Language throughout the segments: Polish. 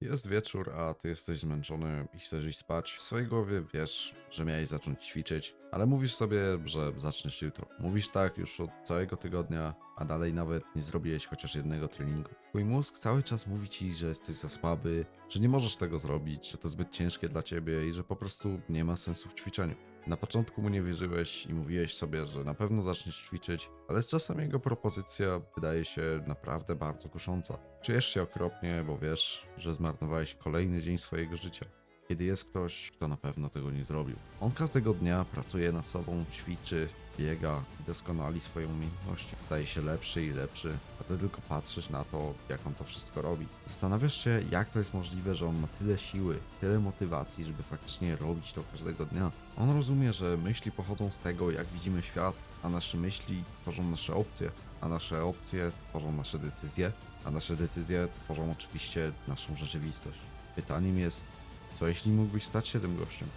Jest wieczór, a ty jesteś zmęczony i chcesz iść spać. W swojej głowie wiesz, że miałeś zacząć ćwiczyć, ale mówisz sobie, że zaczniesz jutro. Mówisz tak już od całego tygodnia, a dalej nawet nie zrobiłeś chociaż jednego treningu. Twój mózg cały czas mówi ci, że jesteś za słaby, że nie możesz tego zrobić, że to zbyt ciężkie dla ciebie i że po prostu nie ma sensu w ćwiczeniu. Na początku mu nie wierzyłeś i mówiłeś sobie, że na pewno zaczniesz ćwiczyć, ale z czasem jego propozycja wydaje się naprawdę bardzo kusząca. Czujesz się okropnie, bo wiesz, że zmarnowałeś kolejny dzień swojego życia. Kiedy jest ktoś, kto na pewno tego nie zrobił. On każdego dnia pracuje nad sobą, ćwiczy, biega i doskonali swoje umiejętności. Staje się lepszy i lepszy, a ty tylko patrzysz na to, jak on to wszystko robi. Zastanawiasz się, jak to jest możliwe, że on ma tyle siły, tyle motywacji, żeby faktycznie robić to każdego dnia. On rozumie, że myśli pochodzą z tego, jak widzimy świat, a nasze myśli tworzą nasze opcje, a nasze opcje tworzą nasze decyzje, a nasze decyzje tworzą oczywiście naszą rzeczywistość. Pytaniem jest, co jeśli mógłbyś stać się tym gościem?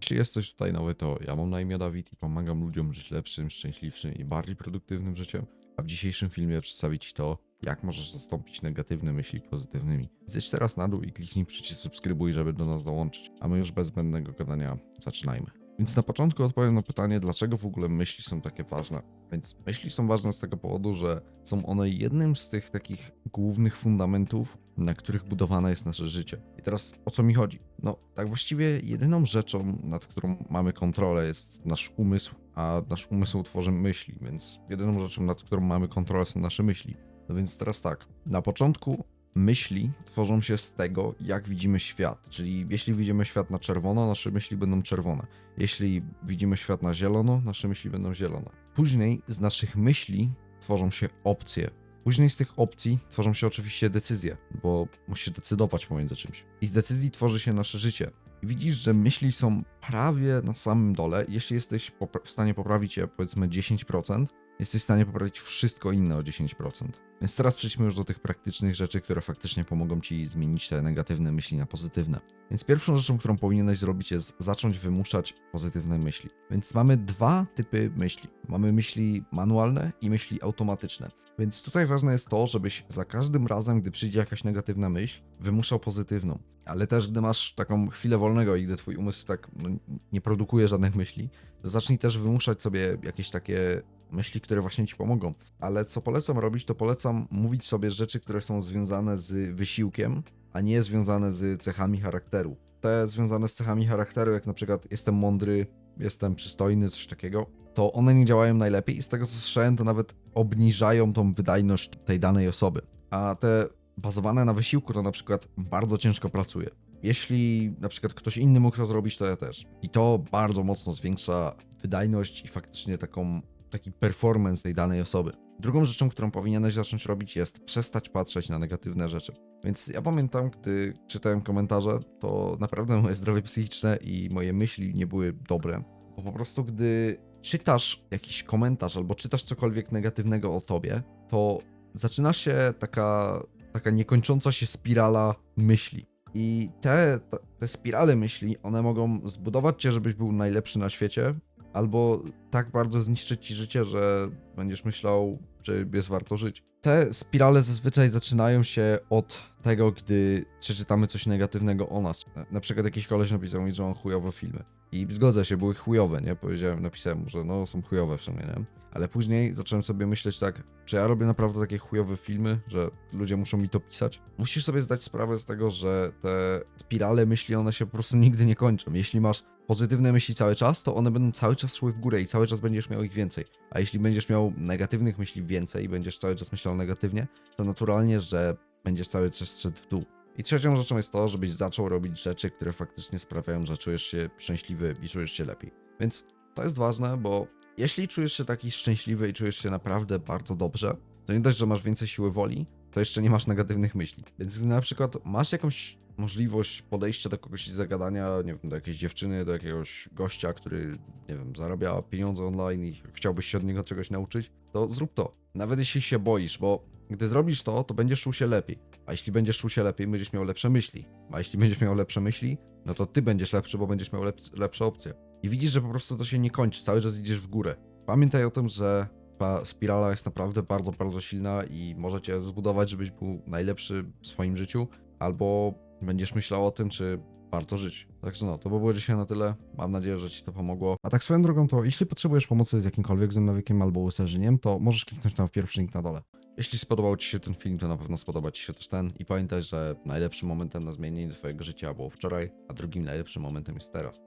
Jeśli jesteś tutaj nowy, to ja mam na imię Dawid i pomagam ludziom żyć lepszym, szczęśliwszym i bardziej produktywnym życiem. A w dzisiejszym filmie przedstawię Ci to, jak możesz zastąpić negatywne myśli pozytywnymi. Zejdź teraz na dół i kliknij przycisk subskrybuj, żeby do nas dołączyć. A my już bez zbędnego gadania zaczynajmy. Więc na początku odpowiem na pytanie, dlaczego w ogóle myśli są takie ważne. Więc myśli są ważne z tego powodu, że są one jednym z tych takich głównych fundamentów, na których budowane jest nasze życie. I teraz o co mi chodzi? No, tak właściwie jedyną rzeczą, nad którą mamy kontrolę, jest nasz umysł, a nasz umysł tworzy myśli, więc jedyną rzeczą, nad którą mamy kontrolę, są nasze myśli. No więc teraz tak, na początku myśli tworzą się z tego, jak widzimy świat. Czyli jeśli widzimy świat na czerwono, nasze myśli będą czerwone. Jeśli widzimy świat na zielono, nasze myśli będą zielone. Później z naszych myśli tworzą się opcje. Później z tych opcji tworzą się oczywiście decyzje, bo musisz decydować pomiędzy czymś. I z decyzji tworzy się nasze życie. Widzisz, że myśli są prawie na samym dole. Jeśli jesteś w stanie poprawić je powiedzmy 10%, jesteś w stanie poprawić wszystko inne o 10%. Więc teraz przejdźmy już do tych praktycznych rzeczy, które faktycznie pomogą ci zmienić te negatywne myśli na pozytywne. Więc pierwszą rzeczą, którą powinieneś zrobić, jest zacząć wymuszać pozytywne myśli. Więc mamy dwa typy myśli. Mamy myśli manualne i myśli automatyczne. Więc tutaj ważne jest to, żebyś za każdym razem, gdy przyjdzie jakaś negatywna myśl, wymuszał pozytywną. Ale też, gdy masz taką chwilę wolnego i gdy twój umysł tak no, nie produkuje żadnych myśli, to zacznij też wymuszać sobie jakieś takie myśli, które właśnie ci pomogą. Ale co polecam robić, to polecam mówić sobie rzeczy, które są związane z wysiłkiem, a nie związane z cechami charakteru. Te związane z cechami charakteru, jak na przykład jestem mądry, jestem przystojny, coś takiego, to one nie działają najlepiej i z tego co słyszałem, to nawet obniżają tą wydajność tej danej osoby. A te bazowane na wysiłku, to na przykład bardzo ciężko pracuje. Jeśli na przykład ktoś inny mógł to zrobić, to ja też. I to bardzo mocno zwiększa wydajność i faktycznie taką, taki performance tej danej osoby. Drugą rzeczą, którą powinieneś zacząć robić, jest przestać patrzeć na negatywne rzeczy. Więc ja pamiętam, gdy czytałem komentarze, to naprawdę moje zdrowie psychiczne i moje myśli nie były dobre. Bo po prostu, gdy czytasz jakiś komentarz albo czytasz cokolwiek negatywnego o tobie, to zaczyna się taka, taka niekończąca się spirala myśli. I te, te, spirale myśli, one mogą zbudować cię, żebyś był najlepszy na świecie, albo tak bardzo zniszczyć ci życie, że będziesz myślał, czy jest warto żyć. Te spirale zazwyczaj zaczynają się od tego, gdy przeczytamy coś negatywnego o nas. Na- przykład jakiś koleś napisał mi, że on chujowe filmy. I zgodzę się, były chujowe, nie? Powiedziałem, napisałem że no są chujowe w sumie, nie? Ale później zacząłem sobie myśleć tak, czy ja robię naprawdę takie chujowe filmy, że ludzie muszą mi to pisać? Musisz sobie zdać sprawę z tego, że te spirale myśli, one się po prostu nigdy nie kończą. Jeśli masz pozytywne myśli cały czas, to one będą cały czas szły w górę i cały czas będziesz miał ich więcej. A jeśli będziesz miał negatywnych myśli więcej i będziesz cały czas myślał negatywnie, to naturalnie, że będziesz cały czas szedł w dół. I trzecią rzeczą jest to, żebyś zaczął robić rzeczy, które faktycznie sprawiają, że czujesz się szczęśliwy i czujesz się lepiej. Więc to jest ważne, bo jeśli czujesz się taki szczęśliwy i czujesz się naprawdę bardzo dobrze, to nie dość, że masz więcej siły woli, to jeszcze nie masz negatywnych myśli. Więc na przykład masz jakąś możliwość podejścia do kogoś i zagadania, nie wiem, do jakiejś dziewczyny, do jakiegoś gościa, który, nie wiem, zarabia pieniądze online i chciałbyś się od niego czegoś nauczyć, to zrób to. Nawet jeśli się boisz, bo gdy zrobisz to, to będziesz czuł się lepiej. A jeśli będziesz czuł się lepiej, będziesz miał lepsze myśli. A jeśli będziesz miał lepsze myśli, no to ty będziesz lepszy, bo będziesz miał lep lepsze opcje. I widzisz, że po prostu to się nie kończy, cały czas idziesz w górę. Pamiętaj o tym, że Ta spirala jest naprawdę bardzo, bardzo silna i możecie zbudować, żebyś był najlepszy w swoim życiu, albo będziesz myślał o tym, czy warto żyć. Także no, to by było dzisiaj na tyle. Mam nadzieję, że Ci to pomogło. A tak swoją drogą, to jeśli potrzebujesz pomocy z jakimkolwiek złym nawykiem albo userzeniem, to możesz kliknąć tam w pierwszy link na dole. Jeśli spodobał Ci się ten film, to na pewno spodoba Ci się też ten. I pamiętaj, że najlepszym momentem na zmienienie Twojego życia było wczoraj, a drugim najlepszym momentem jest teraz.